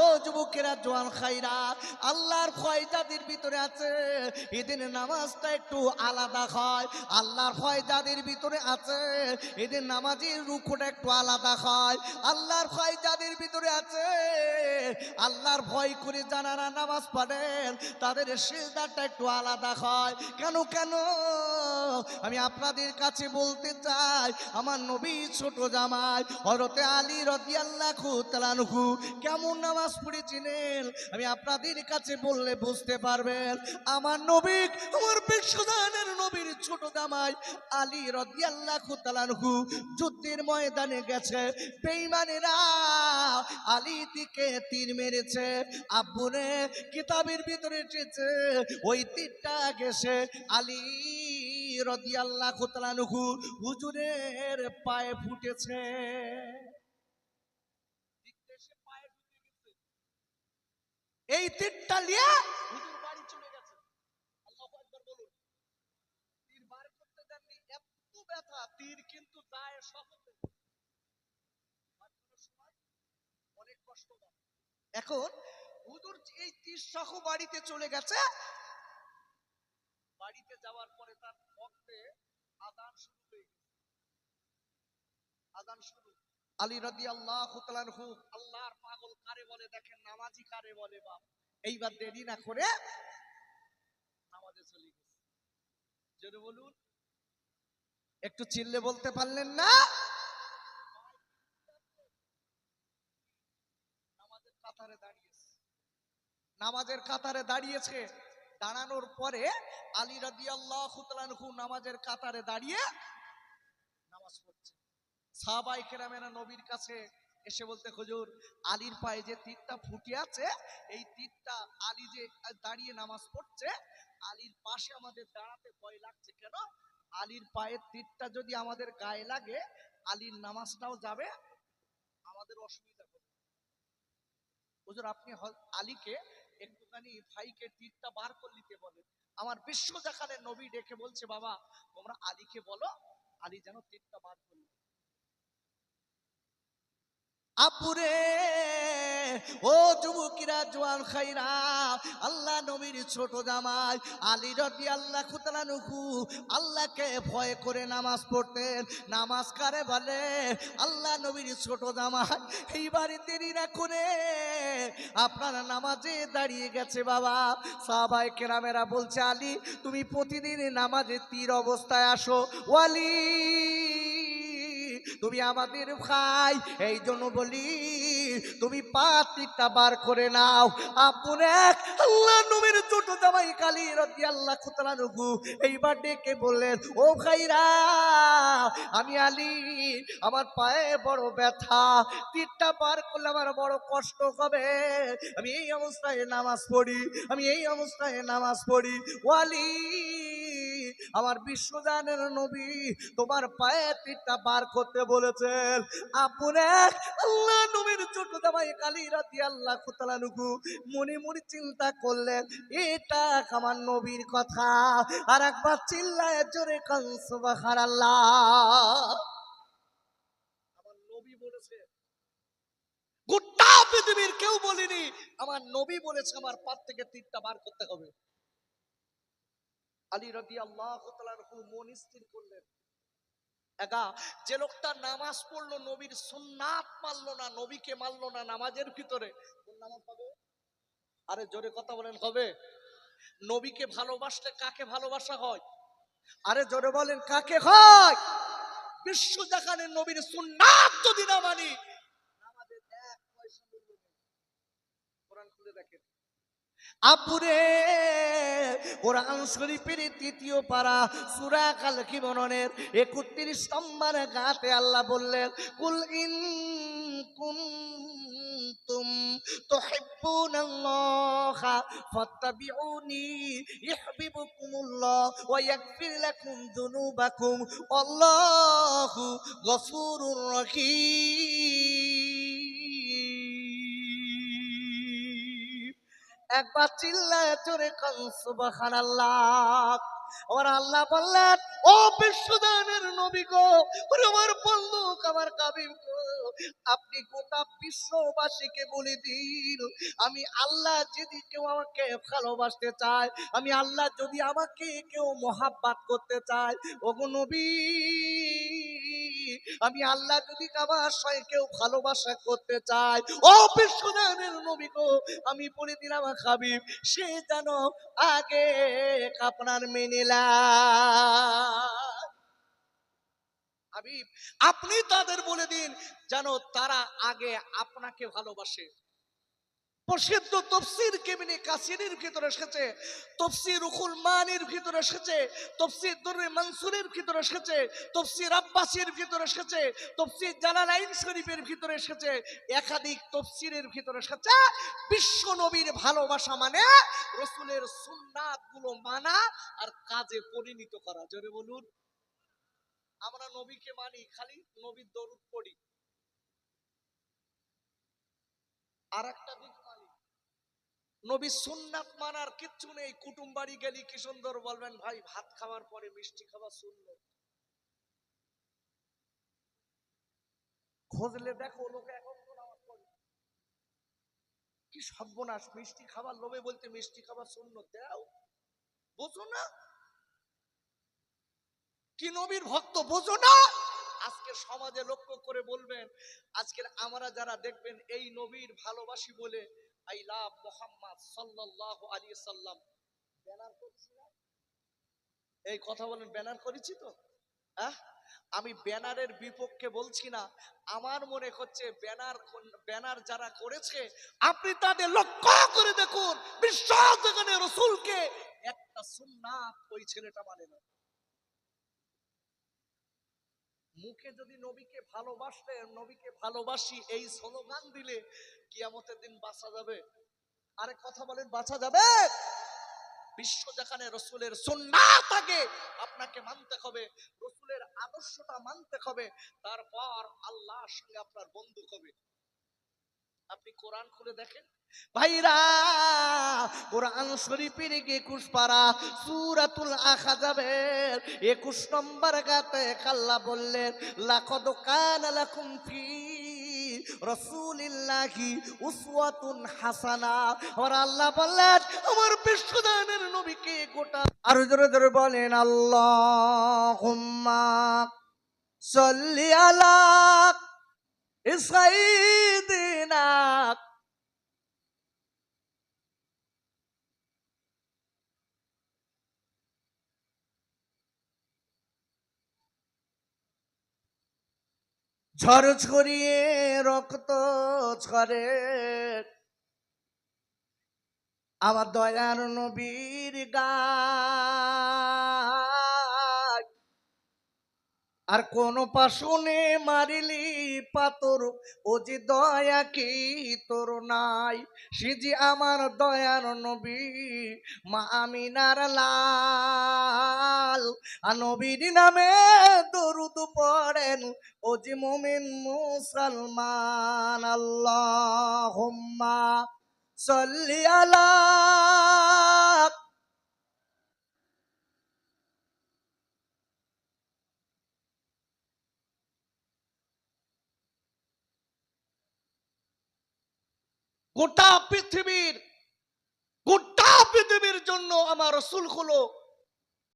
ও যুবকেরা, জোয়ান খাইরা আল্লাহর ভয় যাদের ভিতরে আছে। এদিন নামাজটা একটু আলাদা হয়, আল্লাহর ভয় যাদের ভিতরে আছে। এদিন নামাজের রুখোটা একটু আলাদা হয়, আল্লাহর ভয় যাদের ভিতরে আছে। আল্লাহর ভয় করে জানারা নামাজ পড়েন, তাদের সিজদাটা একটু আলাদা হয়। কেন কেন? আমি আপনাদের কাছে বলতে চাই, আমার নবী ছোট জামাই হরতে আলী রদিয়াল্লাহু তালানহু কেমন নামাজ পড়েছিলেন? আমি আপনাদের কাছে বললে বুঝতে পারবেন, আমার নবী, আমার বিশ্বদানের নবীর ছোট জামাই আলী রদিয়াল্লাহু তালানহু যুদ্ধের ময়দানে গেছে, বেঈমানেরা আলী দিকে তীর মেরেছে, আব্বুরে কিতাবের ভিতরে এসেছে, ওই তীরটা গেছে আলী হুজুরের পায়ে ফুটেছে। এই তীরটা নিয়ে এখন হুজুর এই তীর সহ বাড়িতে চলে গেছে। বাড়িতে যাওয়ার পরে তার আদান শুরু হয়ে গেছে। আদান শুরু। আলী রাদি আল্লাহ আল্লাহর পাগল কারে বলে, দেখেন নামাজি কারে বলে বাপ। এইবার দেরি না করে নামাজে চলে গেছে। জোরে বলুন। একটু চিল্লে বলতে পারলেন না? নামাজের কাতারে দাঁড়িয়েছে। নামাজের কাতারে দাঁড়িয়েছে। দাঁড়ানোর পরে আলী রাদি আল্লাহ নামাজের কাতারে দাঁড়িয়ে নামাজ পড়ছে। সাহাবাই কেরামেরা নবীর কাছে এসে বলতে, হুজুর, আলীর পায়ে যে তীরটা ফুটে আছে, এই তীরটা আলী যে দাঁড়িয়ে নামাজ পড়ছে, আলীর পাশে আমাদের দাঁড়াতে ভয় লাগছে কেন? আলীর পায়ের তীরটা যদি আমাদের গায়ে লাগে, আলীর নামাজটাও যাবে, আমাদের অসুবিধা হবে। হুজুর, আপনি আলীকে একটুখানি ভাইকে তীরটা বার করে নিতে বলে? আমার বিশ্ব দেখালে নবী ডেকে বলছে, বাবা, তোমরা আলীকে বলো, আলী যেন তীরটা বার করল। আপুরে ও যুবকিরা, জোয়ান খাইরা, আল্লাহ নবীর ছোট জামাই আলী রদি আল্লাহ খুতলানুকু আল্লাহকে ভয় করে নামাজ পড়তেন। নামাজ কারে বলে? আল্লাহ নবীর ছোট জামাই এইবারে দেরি না করে। আপনারা নামাজে দাঁড়িয়ে গেছে বাবা। সাহাবাই কেরামেরা বলছে, আলী, তুমি প্রতিদিন নামাজে তীর অবস্থায় আসো। ওয়ালি তুমি আমাদের ভাই। এই জন্য বলি তুমি পাতিটা বার করে নাও। আপন এক আল্লাহ নবীর ছোট জামাই কালী রদি আল্লাহ খুতলানুগু এইবার ডেকে বললেন, ও খাইরা আমি আলী, আমার পায়ে বড় ব্যথা তীরটা বার করলে আমার বড় কষ্ট হবে। আমি এই অবস্থায় নামাজ পড়ি, আমি এই অবস্থায় নামাজ পড়ি। ওয়ালি আমার বিশ্বজানের নবী তোমার পায়ে তীরটা বার করতে বলেছেন। আপনে আল্লাহ নবীর ছোট দামাই কালী রাতি আল্লাহ কুতালানুকু মনে মনে চিন্তা করলেন, এটা আমার নবীর কথা। আর একবার চিল্লায় জোরে কনসবাহার আল্লাহ আমার নবী গোটা পৃথিবীর কেউ বলেনি, আমার নবী বলেছে আমার পাত থেকে তীরটা বার করতে হবে। আলী রদি আল্লাহ মন স্থির করলেন। একা যে লোকটা নামাজ পড়ল, নবীর সুন্নাত মানলো না, নবীকে মানলো না নামাজের ভিতরে আরে জোরে কথা বলেন, হবে। নবীকে ভালোবাসলে কাকে ভালোবাসা হয়? আরে জোরে বলেন, কাকে হয়? বিশ্ব দেখানের নবীর সুন্নাত যদি না মানি, নামাজের কোরআন দেখেন। আপুরে কোরআন শরীফের তৃতীয় পারা, সুরা কাল কি মননের একত্রিশ নম্বর গাতে আল্লাহ বললেন, কুল ইন ইয়াগফির লাকুম যুনুবাকুম। আল্লাহু গফুরুর রহিম। একবার চিল্লায় কন সুবহানাল্লাহ। আমার আল্লাহ বললেন, ও বিশ্বদানের নবী গো আমার বন্ধু আমার কাবিম আপনি গোটা বিশ্ববাসীকে বলে দিন। আমি আল্লাহ যদি কেউ আমাকে ভালোবাসতে চায়, আমি আল্লাহ যদি আমাকে কেউ মহাব্বাত করতে চায়, ওগো নবী আমি আল্লাহ যদি কেউ ভালোবাসা করতে চাই ও বিশ্বদানের নবী গো, আমি বলে দিলাম হাবিব, সে যেন আগে আপনার মেনেলা আপনি তাদের বলে দিন, যেন তারা আগে আপনাকে ভালোবাসে। প্রসিদ্ধ তফসির কেবিনে কাসিরের ভিতরে এসেছে, তফসির রুকুল মানির ভিতরে এসেছে, তফসির দুর্রে মনসুরের ভিতরে এসেছে, তফসির আব্বাসের ভিতরে এসেছে, তফসির জালালাইন শরীফের ভিতরে এসেছে, একাধিক তফসিরের ভিতরে এসেছে। বিশ্ব নবীর ভালোবাসা মানে রসুলের সুন্নাতগুলো মানা আর কাজে পরিণত করা। জোরে বলুন। আমরা নবীকে মানি, খালি নবীর দরুদ পড়ি। আর একটা দিক নবী সুন্নাত মানার কিচ্ছু নেই। কুটুম বাড়ি গেলি কি সুন্দর বলবেন? ভাই, ভাত খাওয়ার পরে মিষ্টি খাওয়া শূন্য খোঁজলে দেখো লোকে এখন। কি সর্বনাশ, মিষ্টি খাবার লোভে বলতে মিষ্টি খাবার শূন্য দাও, বোঝো না। কি নবীর ভক্ত, বোঝো না। সমাজে লক্ষ্য করে বলবেন, আজকের আমরা যারা দেখবেন এই নবীর ভালোবাসি বলে, আই লাভ মোহাম্মদ সাল্লাল্লাহু আলাইহি সাল্লাম। ব্যানার করছি না? এই কথা বলেন, ব্যানার করেছি তো? আমি ব্যানারের বিপক্ষে বলছি না, আমার মনে হচ্ছে ব্যানার ব্যানার যারা করেছে, আপনি তাদের লক্ষ্য করে দেখুন, বিশ্বাস যেখানে রসুলকে, একটা সুন্নাত ওই ছেলেটা মানে না। মুখে যদি নবীকে ভালোবাসলে নবীকে ভালোবাসি এই স্লোগান দিলে কিয়ামতের দিন বাঁচা যাবে। আরে কথা বলেন, বাঁচা যাবে। বিশ্ব যেখানে রসুলের সুন্নাত আগে আপনাকে মানতে হবে, রসুলের আদর্শটা মানতে হবে, তারপর আল্লাহ সঙ্গে আপনার বন্ধু হবে। আপনি কোরআন খুলে দেখেন? ভাইরা, কোরআন শরীফের একুশ পারা সুরাতুল আখাজাবের একুশ নম্বর গাতে কাল্লা বললেন ফি রসুলিল্লাহি উসওয়াতুন হাসানা। আর আল্লাহ বললেন, আমার বিশ্বদানের নবীকে গোটা আর জোরে জোরে বলেন, আল্লাহুম্মা সাল্লি আলা সাইয়্যিদিনা ঝড় ছড়িয়ে রক্ত ঝরে। আমার দয়ার নবীর গায়। আর কোন পাশনে মারিলি পাতর ও যে দয়া কি তোর নাই? সে যে আমার দয়ার নবী, মা আমিনার লাল। নবীর নামে দরুদ পড়েন, ও যে মোমেন মুসলমান। আল্লাহ হোম্মা সল্লি আলা গোটা পৃথিবীর গোটা পৃথিবীর জন্য আমার রসুল হলো